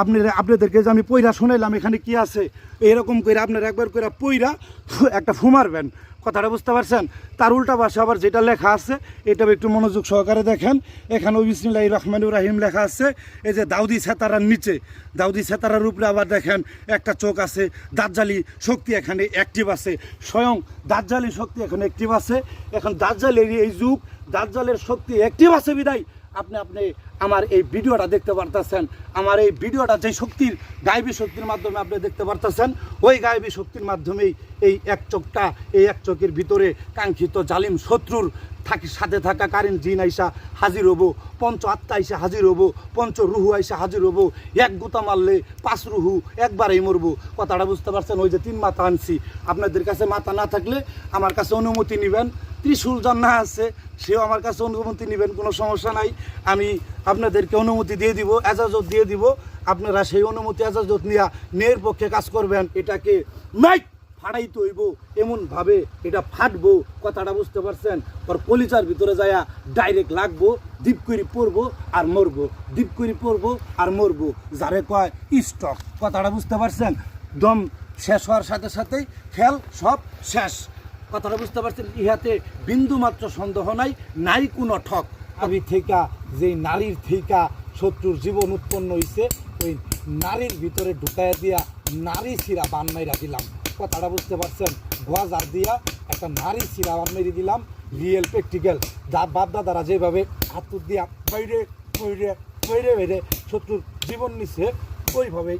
আপনি আপনাদেরকে যে আমি পইরা শুনাইলাম, এখানে কি আছে? এরকম করে আপনার একবার করে পইরা একটা ফুমারবেন কথাটা বুঝতে পারছেন? তার উল্টা পাশে আবার যেটা লেখা আছে এটা একটু মনোযোগ সহকারে দেখেন। এখানে বিসমিল্লাহ রহমানুর রাহিম লেখা আছে, এই যে দাউদি সেতারার নিচে, দাউদি সেতারার উপরে আবার দেখেন একটা চোখ আছে, দাজ্জালি শক্তি এখানে অ্যাক্টিভ আছে। স্বয়ং দাজ্জালি শক্তি এখানে অ্যাক্টিভ আছে। এখন দাজ্জালের এই যুগ, দাজ্জালের শক্তি অ্যাক্টিভ আছে বিদায়। আপনি আপনি আমার এই ভিডিওটা দেখতে পারতেছেন। আমার এই ভিডিওটা যে শক্তির গায়েবী শক্তির মাধ্যমে আপনি দেখতে পারতেছেন, ওই গায়েবী শক্তির মাধ্যমেই এই এক চোখটা, এই এক চোখের ভিতরে কাঙ্ক্ষিত জালিম শত্রুর থাকি, সাথে থাকা কারেন্ট জিন আইসা হাজির হব, পঞ্চ আত্মা আইসা হাজির হব, পঞ্চ রুহু আইসা হাজির হব, এক গুতা মারলে পাঁচ রুহু একবারেই মরবো। কথাটা বুঝতে পারছেন, ওই যে তিন মাথা আনছি। আপনাদের কাছে মাথা না থাকলে আমার কাছে অনুমতি নেবেন ত্রিশূল জান্না আছে, সেও আমার কাছে অনুমতি নেবেন, কোনো সমস্যা নাই। আমি আপনাদেরকে অনুমতি দিয়ে দিব, এজাজত দিয়ে দিব। আপনারা সেই অনুমতি, এজাজত নিয়ে মেয়ের পক্ষে কাজ করবেন, এটাকে মাইক ফাড়াইতে হইব এমনভাবে এটা ফাটবো, কথাটা বুঝতে পারছেন? ওর কলিচার ভিতরে যায়া ডাইরেক্ট লাগবো দ্বীপ করে পড়ব আর মরবো দ্বীপ করে পড়ব আর মরবো। যারে কয় স্টক কথাটা বুঝতে পারছেন? দম শেষ হওয়ার সাথে সাথেই খেল সব শেষ। কথাটা বুঝতে পারছেন, ইহাতে বিন্দু মাত্র সন্দেহ নাই নাই কোনো ঠক। আমি থেকা যে নারীর থেকা শত্রুর জীবন উৎপন্ন হইছে, ওই নারীর ভিতরে ঢুকাইয়া দিয়া নারী শিরা বান মাইরা দিলাম কথাটা বুঝতে পারছেন? গোয়াজার দিয়া একটা নারী বান মেরে দিলাম রিয়েল প্র্যাকটিক্যাল যা বাপ দাদারা যেভাবে হাত তুত দিয়া বাইরে বাইরে বাইরে বাইরে শত্রুর জীবন নিছে ওইভাবে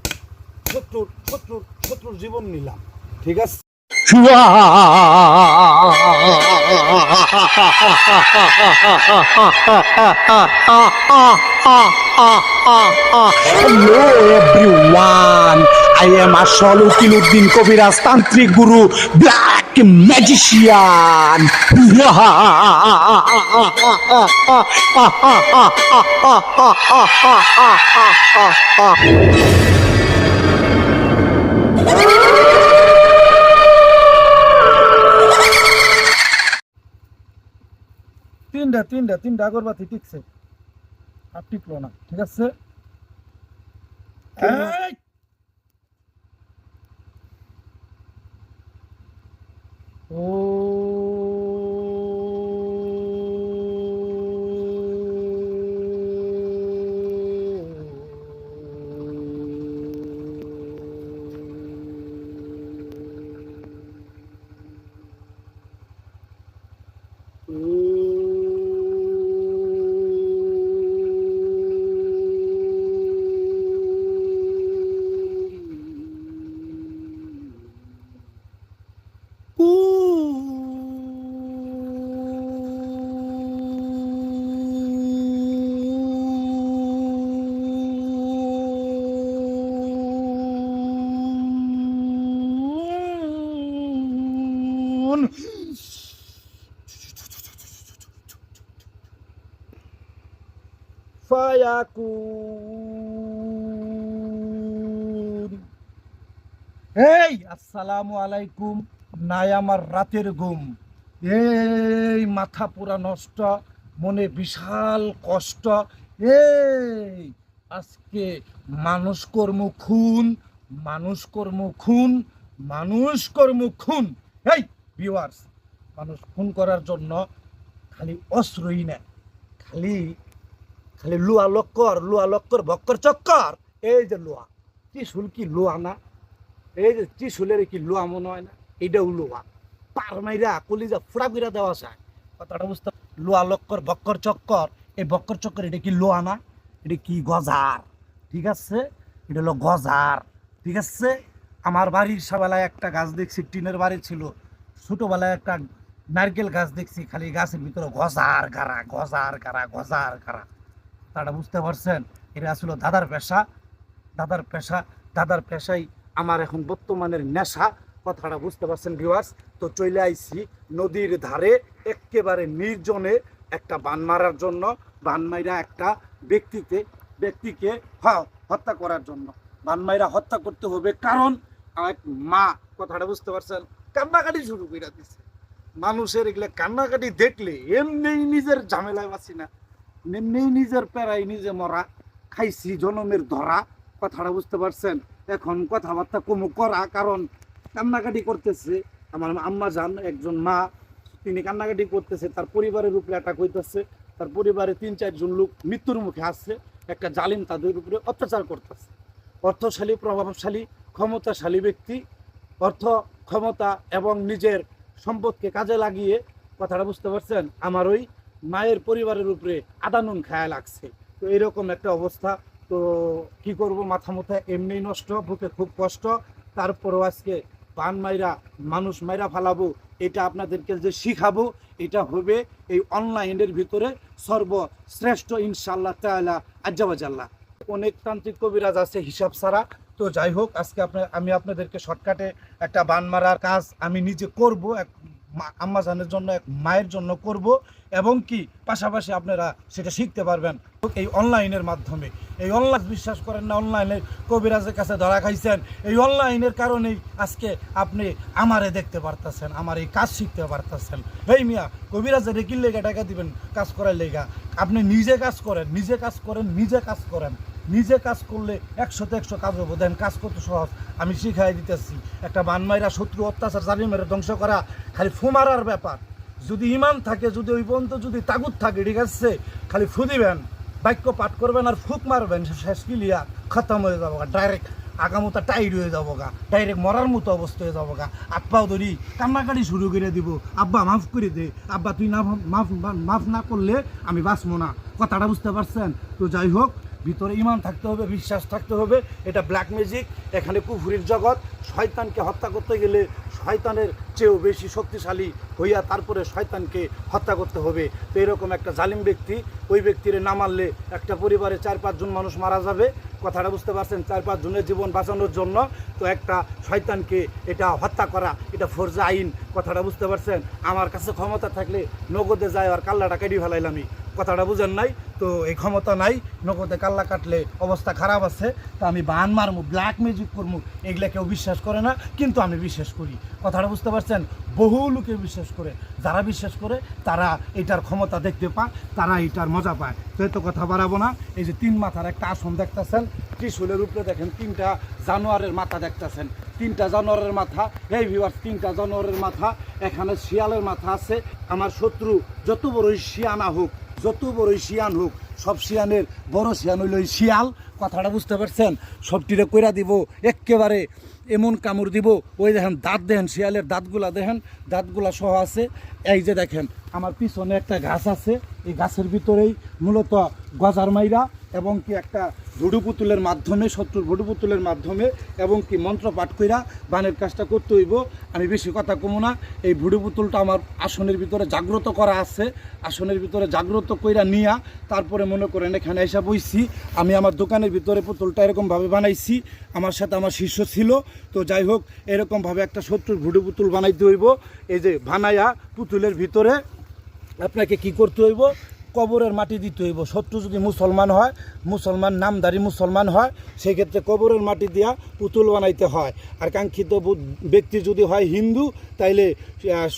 শত্রুর শত্রুর শত্রুর জীবন নিলাম। ঠিক আছে? Hello everyone, I am Ashol Ukiluddin Kobiras Tantric Guru, Black Magician. তিনটা তিনটা তিনটা আগরবাতি টিকছে। আর টিকলো না ঠিক আছে? এই! ও! এই, আসসালামু আলাইকুম। নাই আমার রাতের ঘুম। এই, মাথা পুরা নষ্ট, মনে বিশাল কষ্ট। এই, আজকে মানুষ কর্ম খুন, মানুষ কর্ম খুন, মানুষ কর্ম খুন। এই ভিউয়ার্স মানুষ খুন করার জন্য খালি অস্ত্রই না খালি খালি লুয়া লক্কর লুয়া লক্কর বক্কর চক্কর। এই যে লোয়া, ত্রিশুল কি লোয়া না? এই যে ত্রিশুলের কি লোয়া মনে হয় না? এইটাও লোয়া। পার মাইরা কলিজা ফুড়া ফিরা দেওয়া যায় কথাটা বুঝতে লোয়া লক্কর বক্কর চক্কর। এই বক্কর চক্কর, এটা কি লোয়া না? এটা কি গজার? ঠিক আছে? এটা হলো গজার। ঠিক আছে? আমার বাড়ির সবেলায় একটা গাছ দেখছি, টিনের বাড়ি ছিল। ছোটোবেলায় একটা নারকেল গাছ দেখছি, খালি গাছের ভিতরে গজার গাড়া গজার গাড়া গজার গাড়া তারা বুঝতে পারছেন এটা আসলে দাদার পেশা দাদার পেশা, দাদার পেশাই আমার এখন বর্তমানের নেশা। কথাটা বুঝতে পারছেন ভিউয়ার্স তো চলে আইছি নদীর ধারে একেবারে নির্জনে একটা বান মারার জন্য, বান মাইরা একটা ব্যক্তিতে, ব্যক্তিকে হত্যা করার জন্য। বান মাইরা হত্যা করতে হবে কারণ এক মা, কথাটা বুঝতে পারছেন? কান্নাকাটি শুরু করে দিছে। মানুষের এগুলো কান্নাকাটি দেখলে এমনি নিজের ঝামেলায় বাঁচি না। এমনিই নিজের প্যারাই নিজে মরা, খাইছি জনমের ধরা, কথাটা বুঝতে পারছেন? এখন কথাবার্তা কমু করা, কারণ কান্নাকাটি করতেছে। আমার আম্মা যান, একজন মা, তিনি কান্নাকাটি করতেছে, তার পরিবারের উপরে অ্যাটাক হইতেছে। তার পরিবারে তিন চারজন লোক মৃত্যুর মুখে আসছে একটা জালিম তাদের উপরে অত্যাচার করতেছে। অর্থশালী, প্রভাবশালী, ক্ষমতাশালী ব্যক্তি, অর্থ, ক্ষমতা এবং নিজের সম্পদকে কাজে লাগিয়ে, কথাটা বুঝতে পারছেন? আমার ওই মায়ের পরিবারের উপরে আদানুন খায়া লাগছে। তো এরকম একটা অবস্থা। তো কি করব? মাথা মুথা এমনি নষ্ট, বুকে খুব কষ্ট। তারপরও আজকে পান মাইরা, মানুষ মাইরা ফালাবো, এটা আপনাদেরকে যে শিখাবো, এটা হবে এই অনলাইনের ভিতরে সর্বশ্রেষ্ঠ ইনশাল্লাহ তাআলা আজ্জাবাজাল্লাহ অনেক তান্ত্রিক কবিরাজ আছে হিসাব ছাড়া। তো যাই হোক, আজকে আপনার আমি আপনাদেরকে শর্টকাটে একটা বান মারার কাজ আমি নিজে করব। আম্মা জানের জন্য এক মায়ের জন্য করব এবং কি পাশাপাশি আপনারা সেটা শিখতে পারবেন। এই অনলাইনের মাধ্যমে। এই অনলাইন বিশ্বাস করেন না অনলাইনে কবিরাজের কাছে ধরা খাইছেন। এই অনলাইনের কারণেই আজকে আপনি আমারে দেখতে পারতেছেন, আমার এই কাজ শিখতে পারতেছেন। এই মিয়া, কবিরাজের কি লেগা টাকা দিবেন, কাজ করার লেগা। আপনি নিজে কাজ করেন, নিজে কাজ করেন, নিজে কাজ করেন। নিজে কাজ করলে একশোতে একশো কাজ হব। দেন কাজ করতে সহজ? আমি শিখাই দিতেছি। একটা বানমাইরা শত্রু অত্যাচার জালিমের ধ্বংস করা খালি ফুমারার ব্যাপার। যদি ইমান থাকে, যদি ওই পর্যন্ত যদি তাগুত থাকে, ঠিক আছে? খালি ফু দিবেন, বাক্য পাঠ করবেন আর ফুক মারবেন শেষ কিলিয়া খতম হয়ে যাব ডাইরেক্ট আগামোতা টাইট হয়ে যাব গা ডাইরেক্ট মরার মতো অবস্থা হয়ে যাব গা আব্বাও ধরি, কান্নাকাটি শুরু করে দিব। আব্বা, মাফ করে দে। আব্বা, তুই না মাফ মাফ না করলে আমি বাঁচবো না। কথাটা বুঝতে পারছেন? তো যাই হোক ভিতরে ইমান থাকতে হবে, বিশ্বাস থাকতে হবে, এটা ব্ল্যাক ম্যাজিক এখানে কুফুরির জগৎ। শয়তানকে হত্যা করতে গেলে শয়তানের চেয়েও বেশি শক্তিশালী হইয়া তারপরে শয়তানকে হত্যা করতে হবে। তো এরকম একটা জালিম ব্যক্তি, ওই ব্যক্তির না মারলে একটা পরিবারে চার পাঁচজন মানুষ মারা যাবে। কথাটা বুঝতে পারছেন, চার পাঁচজনের জীবন বাঁচানোর জন্য। তো একটা শয়তানকে এটা হত্যা করা, এটা ফরজা আইন, কথাটা বুঝতে পারছেন? আমার কাছে ক্ষমতা থাকলে নগদে যায় আর কাল্লাটা কেটে ফেলাইলামই কথাটা বুঝেন নাই, তো এই ক্ষমতা নাই, নগদে কাল্লা কাটলে অবস্থা খারাপ আছে, তা আমি বান মারমু ব্ল্যাক মিউজিক করমু, এগুলা কেউ বিশ্বাস করে না, কিন্তু আমি বিশ্বাস করি। কথাটা বুঝতে পারছেন? বহু লোকে বিশ্বাস করে। যারা বিশ্বাস করে, তারা এটার ক্ষমতা দেখতে পায়, তারা এটার মজা পায়। তো এত কথা বাড়াবো না, এই যে তিন মাথার একটা আসন দেখতেছেন, ত্রিশুলের উপরে দেখেন তিনটা জানোয়ারের মাথা দেখতেছেন। তিনটা জানোয়ারের মাথা, এই ভিউয়ার্স তিনটা জানোয়ারের মাথা, এখানে শিয়ালের মাথা আছে। আমার শত্রু, যত বড়ই শিয়ানা হোক যত বড়ই শিয়ান হোক সব শিয়ানের বড় শিয়ান হইল শিয়াল। কথাটা বুঝতে পারছেন? সবটিরে কইরা দিব একেবারে এমন কামড় দিব। ওই দেখেন দাঁত দেখেন, শিয়ালের দাঁতগুলা দেখেন, দাঁতগুলা সহ আছে। এই যে দেখেন, আমার পিছনে একটা গাছ আছে। এই গাছের ভিতরেই মূলত গজার মাইরা এবং কি একটা ভুডু পুতুলের মাধ্যমে, শত্রুর ভুডু পুতুলের মাধ্যমে এবং কি মন্ত্র পাঠ কইরা বানের কাজটা করতে হইব। আমি বেশি কথা কমো না। এই ভুডু পুতুলটা আমার আসনের ভিতরে জাগ্রত করা আছে। আসনের ভিতরে জাগ্রত কইরা নিয়া তারপরে মনে করেন এখানে এসে বইছি। আমি আমার দোকানের ভিতরে পুতুলটা এরকমভাবে বানাইছি। আমার সাথে আমার শিষ্য ছিল। তো যাই হোক, এরকমভাবে একটা শত্রুর ভুডু পুতুল বানাইতে হইব। এই যে বানায়া পুতুলের ভিতরে আপনাকে কি করতে হইব? কবরের মাটি দিতে হইব। শত্রু যদি মুসলমান হয়, মুসলমান নামদারি মুসলমান হয় সেই ক্ষেত্রে কবরের মাটি দিয়া পুতুল বানাইতে হয়। আর কাঙ্ক্ষিত ব্যক্তি যদি হয় হিন্দু, তাইলে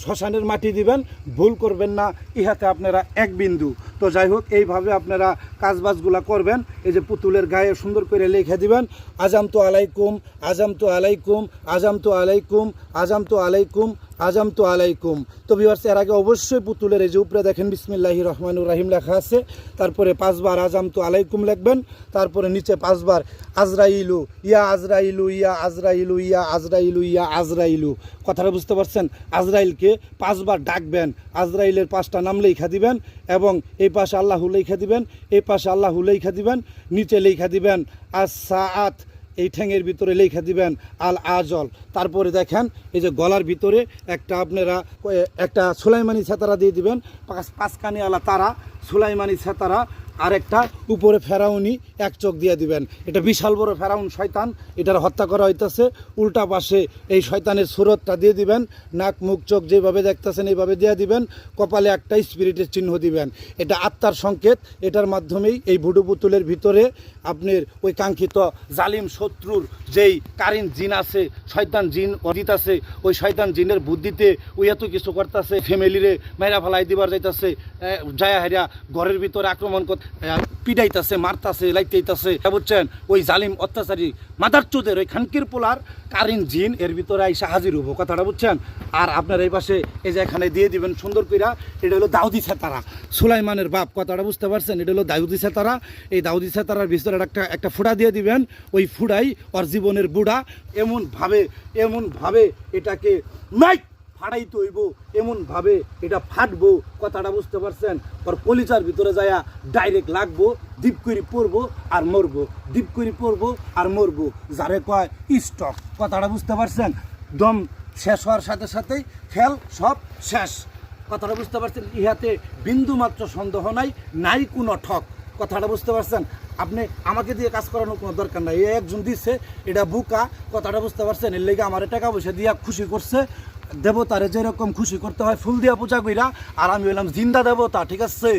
শ্মশানের মাটি দিবেন। ভুল করবেন না, ইহাতে আপনারা এক বিন্দু। তো যাই হোক, এইভাবে আপনারা কাজবাজগুলা করবেন। এই যে পুতুলের গায়ে সুন্দর করে লিখে দিবেন আজাম তো আলাইকুম আজাম তো আলাইকুম আজাম তো আলাইকুম আজাম তো আলাইকুম আজাম তো আলাইকুম। তো ভিউয়ার্স এর আগে অবশ্যই পুতুলের এই যে উপরে দেখেন, বিসমিল্লাহি রহমানুর রাহিম লেখা আছে। তারপরে পাঁচবার আজাম তো আলাইকুম লিখবেন, তারপরে নিচে পাঁচবার আজরাইলু, ইয়া আজরাইলু ইয়া আজরাইলু ইয়া আজরাইলু ইয়া আজরাইলু। কথাটা বুঝতে পারছেন? আজরাইলকে পাঁচবার ডাকবেন, আজরাইলের পাঁচটা নাম লেখা দিবেন এবং এই পাশে আল্লাহু লেখা দিবেন, এই পাশে আল্লাহু লেখা দিবেন, নিচে লেখা দিবেন আস সাআত এই ঠ্যাঙের ভিতরে লেখা দিবেন আল আজল। তারপরে দেখেন, এই যে গলার ভিতরে একটা আপনারা একটা সুলাইমানি ছেতারা দিয়ে দিবেন। পাঁচ পাঁচকানি আলা তারা, সুলাইমানি ছাতারা আর একটা উপরে ফেরাউনি, এক চোখ দিয়ে দিবেন। এটা বিশাল বড় ফেরাউন শয়তান, এটার হত্যা করা হইতাছে। উল্টা পাশে এই শয়তানের সুরতটা দিয়ে দিবেন, নাক, মুখ, চোখ যেভাবে দেখতেছেন এইভাবে দিয়ে দিবেন, কপালে একটা স্পিরিটের চিহ্ন দিবেন। এটা আত্মার সংকেত, এটার মাধ্যমেই এই ভুডু পুতুলের ভিতরে আপনার ওই কাঙ্ক্ষিত জালিম শত্রুর যেই কারিন জিন আছে, শয়তান জিন অজিত আছে ওই শয়তান জিনের বুদ্ধিতে ওই এত কিছু করতেছে, ফ্যামিলিরে মেরা ফেলাই দিবার যাইতাছে জায়া হেরা ঘরের ভিতরে আক্রমণ করতে পিটাইতেছে, মারতাছে, লাইতেইতাছে। বুঝছেন? ওই জালিম অত্যাচারী মাদার চোদের ওই খানকির পোলার কারিন জিন, এর ভিতরে আইসা হাজির হব। কথাটা বুঝছেন? আর আপনার এই পাশে এই যে এখানে দিয়ে দিবেন সুন্দর কইরা, এটা হলো দাউদি সেতারা। সুলাইমানের বাপ, কথাটা বুঝতে পারছেন? এটা হলো দাউদি সেতারা। এই দাউদি সেতারার ভিতরে একটা একটা ফুটা দিয়ে দিবেন। ওই ফুটাই ওর জীবনের বুড়া। এমনভাবে এমনভাবে এটাকে মাইক ফাড়াইতে হইব এমনভাবে এটা ফাটবো, কথাটা বুঝতে পারছেন? ওর কলিচার ভিতরে যায়া ডাইরেক্ট লাগবো দ্বীপ করি পড়ব আর মরবো দ্বীপ করি পড়ব আর মরবো। যারে কয় স্টক কথাটা বুঝতে পারছেন? দম শেষ হওয়ার সাথে সাথেই খেল সব শেষ। কথাটা বুঝতে পারছেন? ইহাতে বিন্দু মাত্র সন্দেহ নাই নাই কোনো ঠক। কথাটা বুঝতে পারছেন? আপনি আমাকে দিয়ে কাজ করানোর কোনো দরকার নাই। এই একজন দিচ্ছে এটা বুকা। কথাটা বুঝতে পারছেন? এর লেগে আমার টাকা পয়সা দিয়া খুশি করছে। দেবতারে যেরকম খুশি করতে হয়, ফুল দিয়া পূজা কইরা, আর আমি হইলাম জিন্দা দেবতা, ঠিক আছে?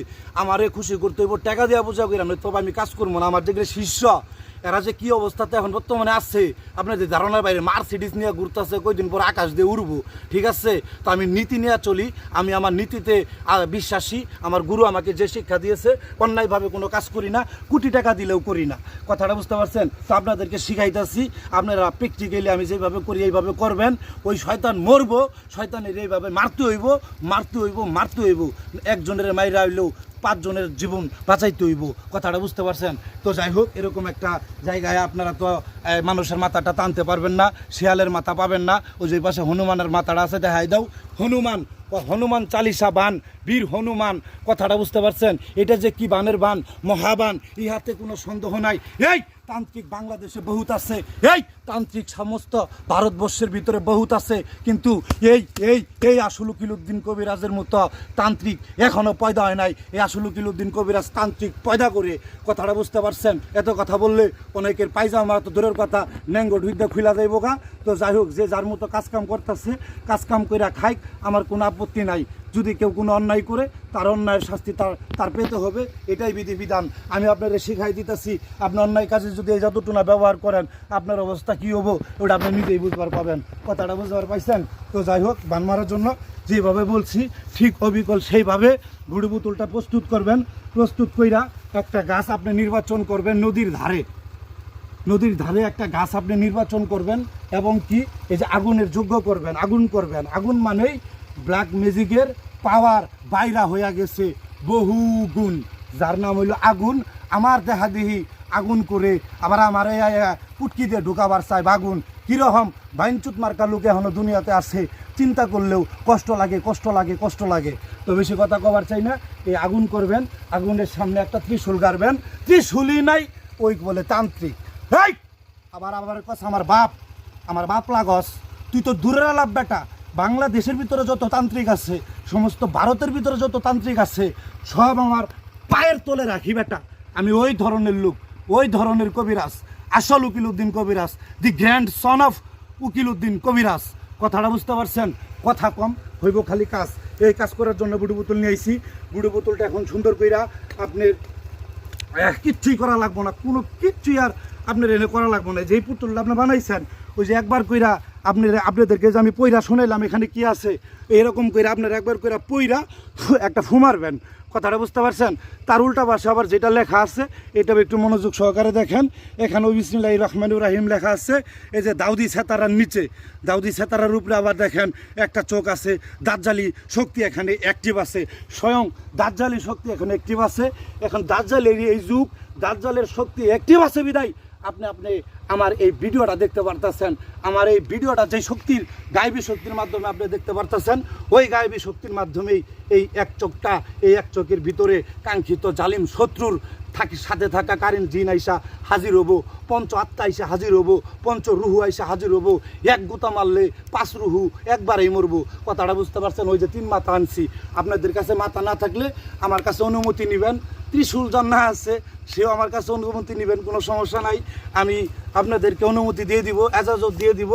আমারে খুশি করতে হইব, টাকা দিয়া পূজা কইরা আমি তবে আমি কাজ করব না, আমার যেগুলো শিষ্য এরা যে কি অবস্থাতে এখন বর্তমানে আছে আপনাদের ধারণার বাইরে মার্সিডিস নিয়ে ঘুরতেছে, কয়দিন পর আকাশ দিয়ে উড়বো, ঠিক আছে? তো আমি নীতি নিয়ে চলি, আমি আমার নীতিতে বিশ্বাসী, আমার গুরু আমাকে যে শিক্ষা দিয়েছে, অন্যায়ভাবে কোনো কাজ করি না, কোটি টাকা দিলেও করি না। কথাটা বুঝতে পারছেন? তো আপনাদেরকে শিখাইতেছি, আপনারা প্র্যাকটিক্যালি আমি যেভাবে করি, এইভাবে করবেন। ওই শয়তান মরবো, শয়তানের এইভাবে মারতে হইব মারতে হইব মারতে হইব। একজনের মাইরা হইলেও পাঁচজনের জীবন বাঁচাইতে হইব, কথাটা বুঝতে পারছেন? তো যাই হোক, এরকম একটা জায়গায় আপনারা তো মানুষের মাথাটা টানতে পারবেন না, শিয়ালের মাথা পাবেন না, ওই যে পাশে হনুমানের মাথাটা আছে, দেখাই দাও। হনুমান হনুমান চালিসা বান, বীর হনুমান, কথাটা বুঝতে পারছেন? এটা যে কি বানের বান, মহাবান, ইহাতে কোনো সন্দেহ নাই। এই তান্ত্রিক বাংলাদেশে বহুত আছে। এই তান্ত্রিক সমস্ত ভারতবর্ষের ভিতরে বহুত আছে। কিন্তু এই এই এই আসলুকিল উদ্দিন কবিরাজের মতো তান্ত্রিক এখনও পয়দা হয় নাই। এই আসলুকিল উদ্দিন কবিরাজ তান্ত্রিক পয়দা করে কথাটা বুঝতে পারছেন? এত কথা বললে অনেকের পায়জামা তো দূরের কথা, ন্যাঙ্গো ঢুইদা খুলা যাইব গা। তো যাই হোক, যে যার মতো কাজকাম করতেছে, কাজকাম কইরা খাইক, আমার কোনো আপত্তি নাই। যদি কেউ কোনো অন্যায় করে, তার অন্যায়ের শাস্তি তার তার পেতে হবে। এটাই বিধিবিধান। আমি আপনাদের শিখাই দিতেছি, আপনি অন্যায় কাজে যদি এই যতটুনা ব্যবহার করেন, আপনার অবস্থা কী হব, ওটা আপনি নিজেই বুঝবার পাবেন। কথাটা বুঝবার পাইছেন? তো যাই হোক, বান মারার জন্য যেভাবে বলছি, ঠিক অবিকল সেইভাবে গুড়ি বোতলটা প্রস্তুত করবেন। প্রস্তুত কইরা একটা গাছ আপনি নির্বাচন করবেন নদীর ধারে। নদীর ধারে একটা গাছ আপনি নির্বাচন করবেন এবং কি, এই যে আগুনের যোগ্য করবেন, আগুন করবেন। আগুন মানেই ব্ল্যাক ম্যাজিকের পাওয়ার বাইরা হইয়া গেছে। বহু গুণ। যার নাম হইল আগুন। আমার দেখা দেহি আগুন করে আবার আমার পুটকি দিয়ে ঢুকাবার চাই বাগুন কীরকম? বাইনচুত মার্কা লোক এখনও দুনিয়াতে আছে। চিন্তা করলেও কষ্ট লাগে কষ্ট লাগে কষ্ট লাগে। তো বেশি কথা কবার চাই না। এই আগুন করবেন। আগুনের সামনে একটা ত্রিশূল গাড়বেন। ত্রিশূলই নাই, ওই বলে তান্ত্রিক। আবার আবার কথা আমার বাপ। আমার বাপ লাগস। তুই তো দূরের লাভ বেটা। বাংলাদেশের ভিতরে যত তান্ত্রিক আছে, সমস্ত ভারতের ভিতরে যত তান্ত্রিক আছে, সব আমার পায়ের তলে রাখি বেটা। আমি ওই ধরনের লোক, ওই ধরনের কবিরাজ। আসল উকিল উদ্দিন কবিরাজ, দি গ্র্যান্ড সন অফ উকিল উদ্দিন কবিরাজ। কথাটা বুঝতে পারছেন? কথা কম, হইব খালি কাজ। এই কাজ করার জন্য বুড়ি বোতল নিয়ে আইছি। বুড়ি বোতলটা এখন সুন্দর কইরা আপনার কিচ্ছুই করা লাগবো না। কোনো কিচ্ছুই আর আপনার এনে করা লাগবো না। যেই পুতুলটা আপনি বানাইছেন, ওই যে একবার কইরা আপনি আপনাদেরকে যে আমি পইরা শুনাইলাম, এখানে কি আছে? এরকম কইরা আপনার একবার কইরা পইরা একটা ফুমারবেন কথাটা বুঝতে পারছেন? তার উল্টা পাশে আবার যেটা লেখা আছে, এটা একটু মনোযোগ সহকারে দেখেন। এখানে বিসমিল্লাহ রহমানুর রাহিম লেখা আছে, এই যে দাউদি সেতারার নিচে, দাউদি সেতারার উপরে আবার দেখেন একটা চোখ আছে দাঁতজালি শক্তি এখানে অ্যাক্টিভ আছে। স্বয়ং দাঁতজালি শক্তি এখানে অ্যাক্টিভ আছে। এখন দাঁতজালের এই যুগ দাঁতজালের শক্তি অ্যাক্টিভ আছে বিদায়। আপনি আপনি আমার এই ভিডিওটা দেখতে পারতেছেন। আমার এই ভিডিওটা যে শক্তির গায়েবী শক্তির মাধ্যমে আপনি দেখতে পারতেছেন, ওই গায়েবী শক্তির মাধ্যমেই এই এক চোখটা, এই এক চোখের ভিতরে কাঙ্ক্ষিত জালিম শত্রুর থাকি, সাথে থাকা কারেন্ট জিন আইসা হাজির হব, পঞ্চ আত্মা আইসা হাজির হব, পঞ্চ রুহু আইসা হাজির হব, এক গুতা মারলে পাঁচ রুহু একবারেই মরবো। কথাটা বুঝতে পারছেন? ওই যে তিন মাথা আনছি। আপনাদের কাছে মাথা না থাকলে আমার কাছে অনুমতি নেবেন। ত্রিশূল জান্না আছে, সেও আমার কাছে অনুমতি নেবেন, কোনো সমস্যা নাই। আমি আপনাদেরকে অনুমতি দিয়ে দিব, এজাজত দিয়ে দিব।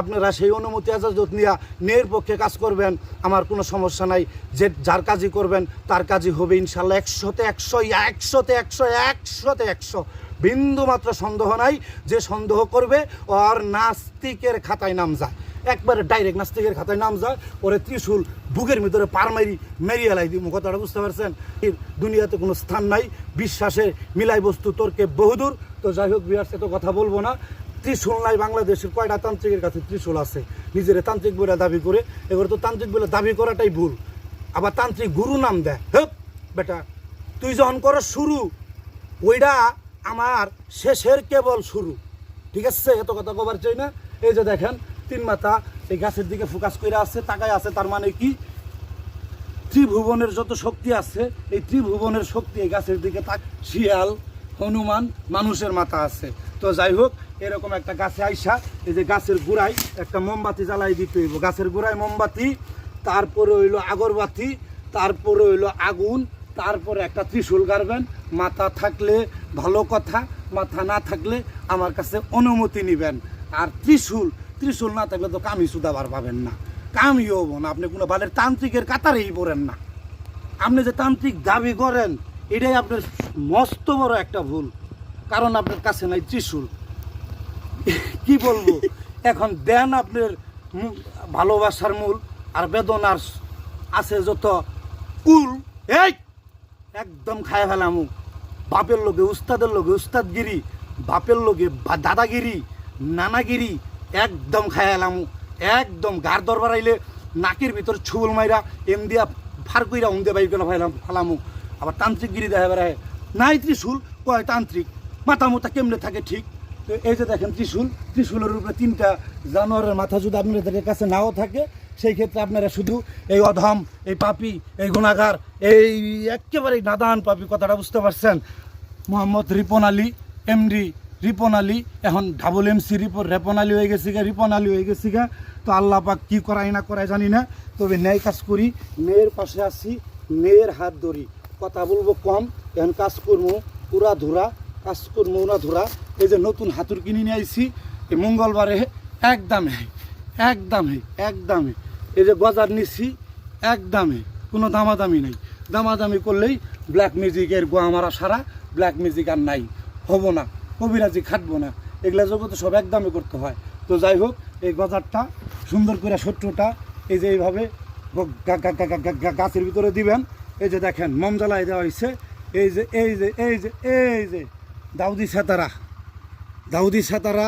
আপনারা সেই অনুমতি, এজাজত নিয়ে মেয়ের পক্ষে কাজ করবেন, আমার কোনো সমস্যা নাই। যে যার কাজই করবেন, তার কাজই হবে ইনশাল্লাহ একশোতে একশো একশোতে একশো একশোতে একশো। বিন্দু মাত্র সন্দেহ নাই, যে সন্দেহ করবে, ওর নাস্তিকের খাতায় নাম যায়। একবারে ডাইরেক্ট নাস্তিকের খাতায় নাম যায়, ওরে ত্রিশূল বুকের ভিতরে পার মারি, মেরিয়ে এলাই দিব কথাটা বুঝতে পারছেন? দুনিয়াতে কোনো স্থান নাই, বিশ্বাসের মিলাই বস্তু তর্কে বহুদূর। তো যাই হোক বিহার সে তো কথা বলব না। ত্রিশূল নাই বাংলাদেশের, কয়টা তান্ত্রিকের কাছে ত্রিশূল আছে? নিজের তান্ত্রিক বলে দাবি করে, এবার তো তান্ত্রিক বলে দাবি করাটাই ভুল। আবার তান্ত্রিক গুরু নাম দেয়। হেপ, বেটা, তুই যখন করো শুরু ওইটা আমার শেষের কেবল শুরু। ঠিক আছে? এত কথা কবার চাই না। এই যে দেখেন তিন মাথা এই গাছের দিকে ফোকাস করে আছে, তাকায় আছে, তার মানে কি? ত্রিভুবনের যত শক্তি আছে, এই ত্রিভুবনের শক্তি এই গাছের দিকে তাক শিয়াল, হনুমান, মানুষের মাথা আছে। তো যাই হোক, এরকম একটা গাছে আইসা, এই যে গাছের গোড়ায় একটা মোমবাতি জ্বালাই দিতে হইব। গাছের গোড়ায় মোমবাতি, তারপরে হইল আগরবাতি, তারপরে হইল আগুন, তারপরে একটা ত্রিশূল গাড়বেন। মাথা থাকলে ভালো কথা, মাথা না থাকলে আমার কাছে অনুমতি নেবেন। আর ত্রিশূল ত্রিশূল না থাকলে তো কামি সুদাবার পাবেন না, কামই হব না। আপনি কোনো বালের তান্ত্রিকের কাতারেই পড়েন না। আপনি যে তান্ত্রিক দাবি করেন, এটাই আপনার মস্ত বড় একটা ভুল, কারণ আপনার কাছে নাই ত্রিশূল। কি বলব? এখন দেন আপনার ভালোবাসার মূল আর বেদনার আছে যত কুল। এই! একদম খায় ফেলামু। বাপের লোকে উস্তাদের লোকে উস্তাদগিরি, বাপের লোকে দাদাগিরি, নানাগিরি একদম খায় ফেলামু একদম গার দরবার আইলে নাকের ভিতর ছুবল মাইরা এম দিয়া ফার কইরা উম দিয়ে বাইর করে ফেলাম, ফেলামু। আবার তান্ত্রিক গিরি দেখা বেড়ায় নাই ত্রিশুল? কয় তান্ত্রিক? মাথা মোতা কেমনে থাকে ঠিক? তো এই যে দেখেন ত্রিশুল, ত্রিশুলের উপরে তিনটা জানোয়ারের মাথা যদি আপনাদের কাছে নাও থাকে, সেই ক্ষেত্রে আপনারা শুধু এই অধম, এই পাপি, এই গুণাগার, এই একেবারে নাদান পাপি, কথাটা বুঝতে পারছেন? মোহাম্মদ রিপন আলী, এমডি রিপন আলী, এখন ডাবল এমসি রিপন, রেপন আলী হয়ে গেছি গা, রিপন আলী হয়ে গেছি গা। তো আল্লাহ পাক কী করাই না করাই জানি না, তবে ন্যায় কাজ করি, মেয়ের পাশে আসি মেয়ের হাত ধরি। কথা বলব কম, এখন কাজ করব, উড়া ধুরা, কাজ করব উড়া ধুরা। এই যে নতুন হাতুর কিনে নিয়ে আইছি, এই মঙ্গলবারে একদমে একদমে একদমে। এই যে গজার নিছি, একদমে, কোনো দামাদামি নাই। দামাদামি করলেই ব্ল্যাক মিউজিকের গোয়া মারা সারা ব্ল্যাক মিউজিক আর নাই, হব না। কবিরাজি খাটবো না। এগুলা জগতে সব একদমই করতে হয়। তো যাই হোক এই গজারটা সুন্দর করে শত্রুটা এই যে এইভাবে গাছের ভিতরে দিবেন। এই যে দেখেন মম জ্বালাই দেওয়া হয়েছে এই যে এই যে এই যে এই যে দাউদি সেতারা। দাউদি সাতারা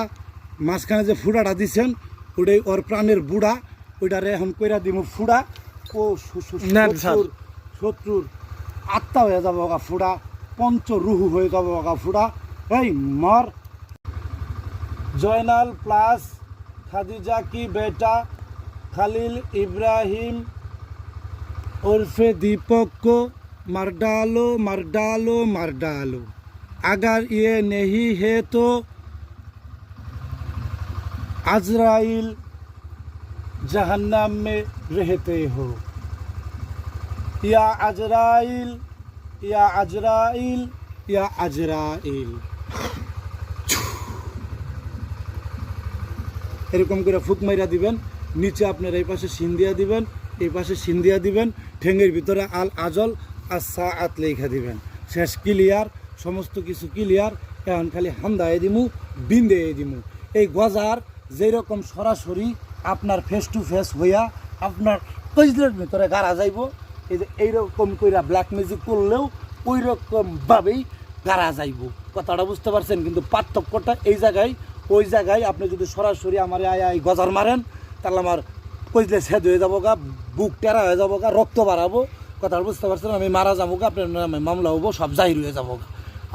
মাঝখানে যে ফুড়াটা দিছেন ওটাই ওর প্রাণের বুড়া। ওইটারে এখন কইরা দিব ফুড়া। ও। শত্রুর শত্রুর আত্মা হয়ে যাব গা ফুড়া। পঞ্চ রুহু হয়ে যাব গা ফুড়া। এই মর জয়নাল প্লাস খাদিজা কি বেটা খালিল ইব্রাহিম उर्फे दीपक को मर डालो मर डालो मर डालो अगर ये नहीं है तो अजराइल जहन्नम में रहते हो या अजराइल या अजराइल या अजराइल এরকম করে ফুক মাইরা দিবেন, নিচে আপনার এই পাশে সিন্দিয়া দিবেন, এই পাশে সিন্দিয়া দিবেন, ঠেঙ্গের ভিতরে আল আজল আর সা আত লেখা দিবেন। শেষ ক্লিয়ার, সমস্ত কিছু ক্লিয়ার, এখন খালি হামদায় দিমু, বিন্দে দিমু। এই গজার যেরকম সরাসরি আপনার ফেস টু ফেস হইয়া আপনার কইজলের ভিতরে গাড়া যাইব, এই যে এইরকম কইরা ব্ল্যাক ম্যাজিক করলেও ওই রকমভাবেই গাড়া যাইব। কথাটা বুঝতে পারছেন, কিন্তু পার্থক্যটা এই জায়গায় ওই জায়গায় আপনি যদি সরাসরি আমার আয় গজার মারেন, তাহলে আমার কইলে ছেদ হয়ে যাব গা বুক টেরা হয়ে যাব গা রক্ত বাড়াবো। কথাটা বুঝতে পারছেন? আমি মারা যাব গা আপনার নামে মামলা হব, সব জাহির হয়ে যাব গা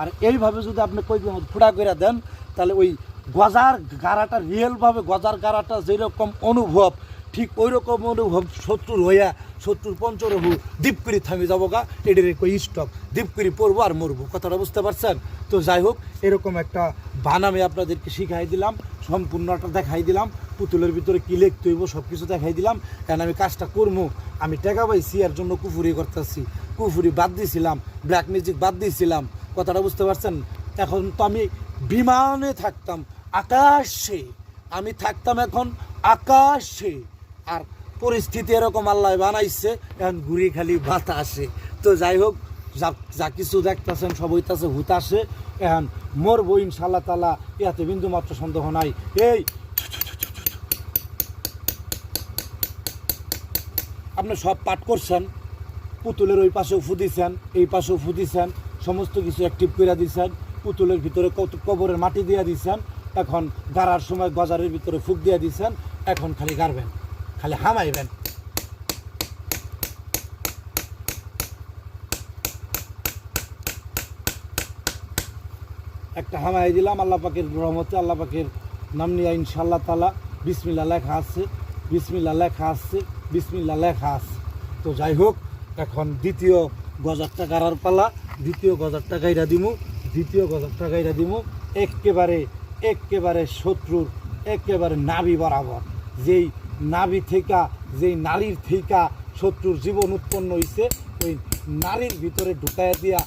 আর এইভাবে যদি আপনি কইলে ফুটা করে দেন, তাহলে ওই গজার গাড়াটা রিয়েলভাবে, গজার গাড়াটা যেরকম অনুভব, ঠিক ওই রকম অনুভব শত্রুর হইয়া, শত্রুর পঞ্চরহু দীপ করে থামি যাব গা এটির স্টক দীপ করে পড়ব আর মরবো। কথাটা বুঝতে পারছেন? তো যাই হোক, এরকম একটা বান আমি আপনাদেরকে শিখাই দিলাম সম্পূর্ণটা দেখাই দিলাম, পুতুলের ভিতরে কী লিখতে হইব সব কিছু দেখাই দিলাম, এখন আমি কাজটা করব আমি টাকা পাইছি, এর জন্য কুফুরি করতেছি। কুফুরি বাদ দিয়েছিলাম ব্ল্যাক মিউজিক বাদ দিয়েছিলাম কথাটা বুঝতে পারছেন? এখন তো আমি বিমানে থাকতাম, আকাশে। আমি থাকতাম এখন আকাশে। আর পরিস্থিতি এরকম আল্লাহ বানাইছে, এখন ঘুরি খালি বাতাসে। তো যাই হোক, যা যা কিছু দেখতেছেন, সব হইতাছে হুতাসে এখন বই ইনশাল্লাহ তালা ইয়াতে বিন্দু মাত্র সন্দেহ নাই। এই আপনি সব পাঠ করছেন, পুতুলের ওই পাশে উফু দিছেন, এই পাশে উফু দিছেন, সমস্ত কিছু অ্যাক্টিভ করে দিছেন, পুতুলের ভিতরে কবরের মাটি দিয়ে দিয়েছেন এখন গাড়ার সময় গজারের ভিতরে ফুক দিয়ে দিছেন, এখন খালি গাড়বেন, খালি হামাইবেন। একটা হামাই দিলাম, আল্লাহ পাকের রহমতে, আল্লাহ পাকের নাম নিয়ে ইনশাল্লাহ তালা বিসমিল্লা লেখা আছে বিসমিল্লা লেখা আছে বিসমিল্লা লেখা আছে। তো যাই হোক, এখন দ্বিতীয় গজারটা গাড়ার পালা, দ্বিতীয় গজারটা গাইরা দিমু, দ্বিতীয় গজারটা গাইরা দিমু একেবারে একেবারে শত্রুর একেবারে নাভি বরাবর। যেই নাভি থেকে যেই নারীর থেকে শত্রুর জীবন উৎপন্ন হইছে, ওই নারীর ভিতরে ঢুকাইয়া দিয়া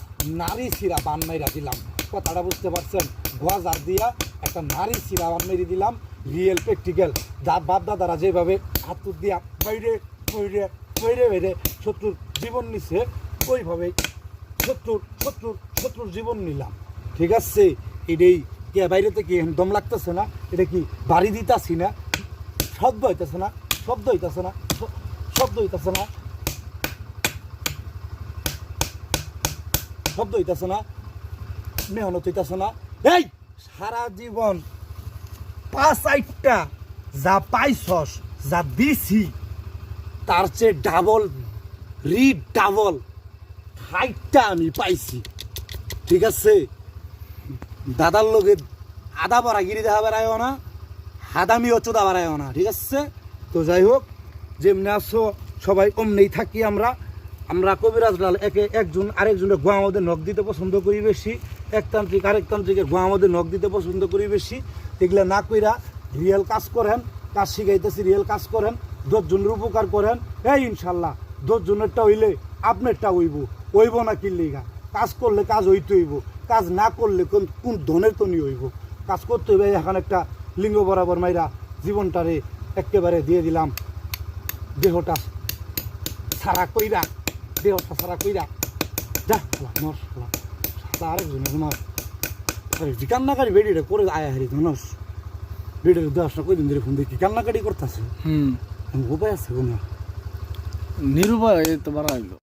নারী শিরা বান দিলাম। কথাটা বুঝতে পারছেন? গজার দিয়া একটা নারী শিরা বান মেরে দিলাম রিয়েল প্র্যাকটিক্যাল যা বাপ যেভাবে হাত দিয়া বাইরে বাইরে বাইরে বাইরে শত্রুর জীবন নিছে ওইভাবে শত্রুর শত্রুর শত্রুর জীবন নিলাম। ঠিক আছে? এটাই কে বাইরে থেকে দম লাগতেছে না? এটা কি বাড়ি দিতাছি না? শব্দ হইতেছে না? শব্দ হইতেছে না? শব্দ হইতেছে না? শব্দ হইতেছে না? মেহনত হইতেছে না। এই, সারা জীবন পাঁচ আইটটা যা পাইছস, যা দিছি, তার চেয়ে ডাবল রি ডাবল হাইটটা আমি পাইছি। ঠিক আছে? দাদার লোকের আদা বাড়া গিরি দেখা বেড়ায়ও না, হাদামিও চোদা বাড়ায়ও না। ঠিক আছে? তো যাই হোক, যেমনি আসো সবাই অমনেই থাকি আমরা। আমরা কবিরাজ লাল একে একজন আরেকজনের গোয়া আমাদের নখ দিতে পছন্দ করি বেশি। একতান্ত্রিক আরেকতান্ত্রিকের গোয়া আমাদের নখ দিতে পছন্দ করি বেশি। এগুলা না কইরা রিয়েল কাজ করেন, কাজ শিখাইতেছি, রিয়েল কাজ করেন, দশজনের উপকার করেন। এই ইনশাল্লাহ, দশজনেরটা হইলে আপনারটা হইব হইব না কিল্লিগা কাজ করলে কাজ হইতে হইব, কাজ না করলে কোন কোন ধনের তনি হইব? কাজ করতে হইবে এখন একটা লিঙ্গ বরাবর মাইরা জীবনটারে একেবারে দিয়ে দিলাম। দেহটা সারা কইরা দেহটা সারা কইরা। যা শালা। শালা আরেকজনের আরে যে কান্নাকারি বেডিটা করে আয়া হারি ধনস বেডির দশ না কই দিন ধরে ফোন দেখি কান্নাকাটি করতেছে। হুম। উপায় আছে কোনো? নিরুপায় তো বাড়াইলো